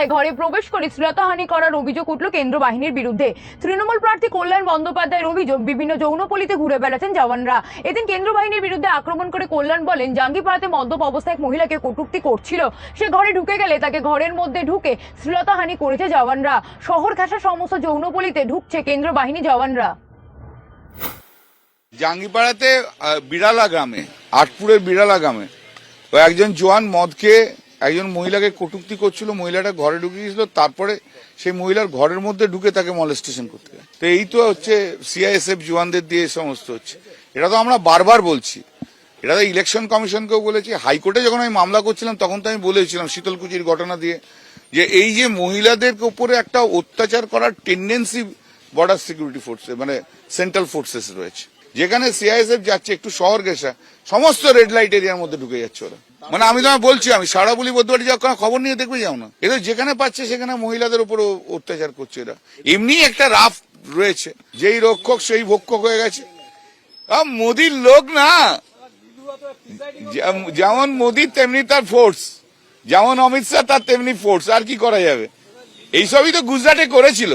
অবস্থায় ঘরে প্রবেশ করে শ্লীলতাহানি করার অভিযোগ উঠল কেন্দ্র বাহিনীর বিরুদ্ধে। তৃণমূল প্রার্থী কল্যাণ বন্দ্যোপাধ্যায়ের অভিযোগ, বিভিন্ন যৌনপল্লিতে ঘুরে বেড়াচ্ছেন জওয়ানরা। এদিন কেন্দ্র বাহিনীর বিরুদ্ধে আক্রমণ করে কল্যাণ বলেন, জাঙ্গিপাড়াতে মদ্যপ অবস্থায় এক মহিলাকে কটূক্তি করছিল। সে ঘরে ঢুকে গেলে তাকে ঘরের মধ্যে ঢুকে শ্লীলতাহানি করেছে জওয়ানরা। শহর ঘাসা সমস্ত যৌনপল্লিতে ঢুকছে কেন্দ্র বাহিনী জওয়ানরা। জাঙ্গিপাড়াতে বিড়ালা গ্রামে আটপুরের বিড়ালা গ্রামে একজন জোয়ান মদ খেয়ে একজন মহিলাকে কটুক্তি করছিল, মহিলাটা ঘরে ঢুকে গিয়েছিল, তারপরে সেই মহিলার ঘরের মধ্যে ঢুকে তাকে মলেস্টেশন করতে তো এই তো হচ্ছে সিআইএসএফ জওয়ানদের দিয়ে সমস্ত হচ্ছে। এটা তো আমরা বারবার বলছি। এটা তো ইলেকশন কমিশনকেও বলেছি। হাইকোর্টে যখন আমি মামলা করছিলাম, তখন তো আমি বলেছিলাম শীতলকুচির ঘটনা দিয়ে যে এই যে মহিলাদের উপরে একটা অত্যাচার করার টেন্ডেন্সি বর্ডার সিকিউরিটি ফোর্সে মানে সেন্ট্রাল ফোর্সেস রয়েছে। যেখানে সিআইএসএফ যাচ্ছে, একটু শহর গেসা সমস্ত রেড লাইট এরিয়ার মধ্যে ঢুকে যাচ্ছে ওরা। মানে আমি তোমায় বলছি, আমি সারা বলি বদ্ধবাড়ি যাও খবর নিয়ে দেখবে যাও না। এদের যেখানে পাচ্ছে, সেখানে মহিলাদের উপর অত্যাচার করছে এরা। এমনি একটা রাফ রয়েছে, যেই রক্ষক, সেই ভক্ষক হয়ে গেছে। মোদির লোক না। যেমন মোদি, তেমনি তার ফোর্স যেমন অমিত শাহ, তার তেমনি ফোর্স আর কি করা যাবে? এইসবই তো গুজরাটে করেছিল।